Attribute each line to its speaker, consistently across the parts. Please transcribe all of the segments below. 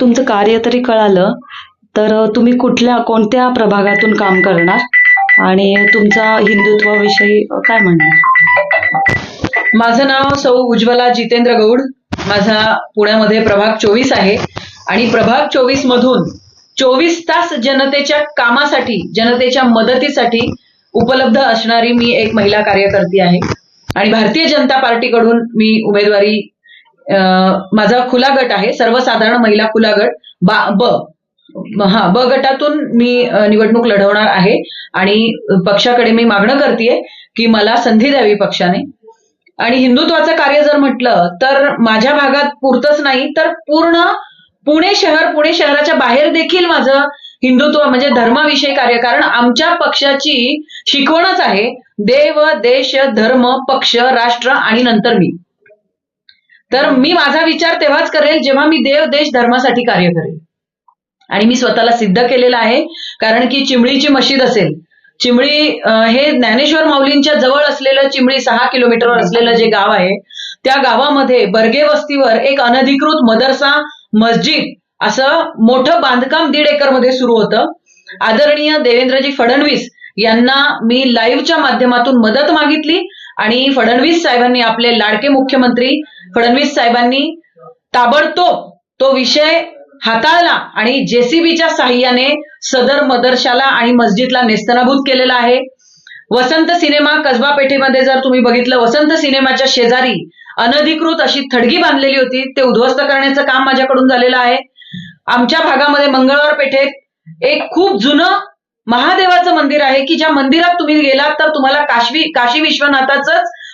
Speaker 1: तुमचं कार्य तरी कळालं तर तुम्ही कुठल्या कोणत्या प्रभागातून काम करणार? आणि तुमचा हिंदुत्वाविषयी काय म्हणणार?
Speaker 2: माझं नाव सौ उज्ज्वला जितेंद्र गौड. माझा पुण्यामध्ये प्रभाग चोवीस आहे. आणि प्रभाग चोवीस मधून चोवीस तास जनतेच्या कामासाठी जनतेच्या मदतीसाठी उपलब्ध असणारी मी एक महिला कार्यकर्ती आहे. आणि भारतीय जनता पार्टीकडून मी उमेदवारी माझा खुला गट आहे सर्वसाधारण महिला खुला गट. बा ब हा ब गटातून मी निवडणूक लढवणार आहे आणि पक्षाकडे मी मागणं करते की मला संधी द्यावी पक्षाने. आणि हिंदुत्वाचं कार्य जर म्हटलं तर माझ्या भागात पुरतच नाही तर पूर्ण पुणे शहर पुणे शहराच्या बाहेर देखील माझं हिंदुत्व म्हणजे धर्माविषयी कार्य कारण आमच्या पक्षाची शिकवणच आहे देव देश धर्म पक्ष राष्ट्र आणि नंतर मी. तर मी माझा विचार तेव्हाच करेल जेव्हा मी देव देश धर्मासाठी कार्य करेल. आणि मी स्वतःला सिद्ध केलेलं आहे कारण की चिमळीची मशीद असेल. चिमळी हे ज्ञानेश्वर माऊलींच्या जवळ असलेलं चिमळी सहा किलोमीटरवर असलेलं जे गाव आहे त्या गावामध्ये बर्गे वस्तीवर एक अनधिकृत मदरसा मस्जिद असं मोठं बांधकाम दीड एकरमध्ये सुरू होतं. आदरणीय देवेंद्रजी फडणवीस यांना मी लाईव्हच्या माध्यमातून मदत मागितली आणि फडणवीस साहेबांनी आपले लाडके मुख्यमंत्री फडणवीस साहेबांनी ताबडतोब तो विषय हाताळला आणि जेसीबीच्या साह्याने सदर मदरशाला आणि मस्जिदला नेस्तनाभूत केलेला आहे. वसंत सिनेमा कसबा पेठेमध्ये जर तुम्ही बघितलं वसंत सिनेमाच्या शेजारी अनधिकृत अशी थडगी बांधलेली होती. ते उद्ध्वस्त करण्याचं काम माझ्याकडून झालेलं आहे. आमच्या भागामध्ये मंगळवार पेठेत एक खूप जुनं महादेवाचं मंदिर आहे की ज्या मंदिरात तुम्ही गेलात तर तुम्हाला काशी काशी विश्वनाथाच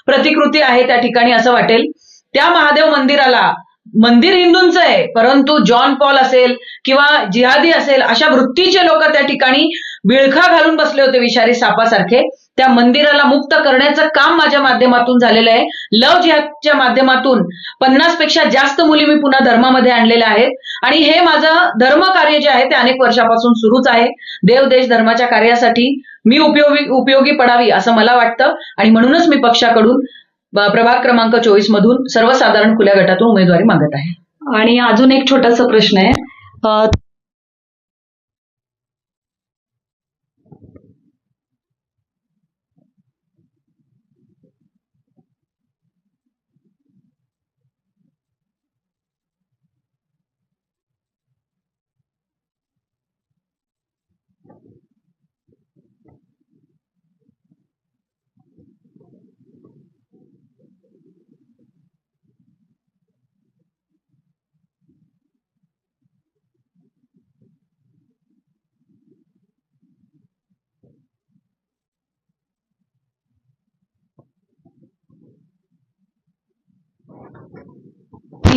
Speaker 2: प्रतिकृती आहे त्या ठिकाणी असं वाटेल. त्या महादेव मंदिराला. मंदिर हिंदूंचं आहे परंतु जॉन पॉल असेल किंवा जिहादी असेल अशा वृत्तीचे लोक त्या ठिकाणी विळखा घालून बसले होते विषारी सापासारखे. त्या मंदिराला मुक्त करण्याचं काम माझ्या माध्यमातून झालेलं आहे. लव जिहादच्या माध्यमातून पन्नासपेक्षा जास्त मुली मी पुन्हा धर्मामध्ये आणलेल्या आहेत. आणि हे माझं धर्म कार्य जे आहे ते अनेक वर्षापासून सुरूच आहे. देव देश धर्माच्या कार्यासाठी मी उपयोगी उपयोगी पडावी असं मला वाटतं. आणि म्हणूनच मी पक्षाकडून प्रभाग क्रमांक चोवीस मधून सर्वसाधारण खुल्या गटातून उमेदवारी मागत आहे.
Speaker 1: आणि अजून एक छोटासा प्रश्न आहे.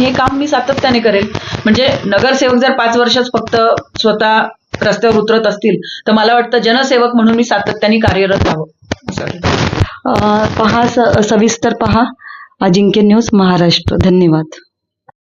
Speaker 2: हे काम मी सातत्याने करेल. म्हणजे नगरसेवक जर पाच वर्षच फक्त स्वतः रस्त्यावर उतरत असतील तर मला वाटतं जनसेवक म्हणून मी सातत्याने कार्यरत राहावं.
Speaker 1: पहा सविस्तर पहा. अजिंक्य न्यूज महाराष्ट्र. धन्यवाद.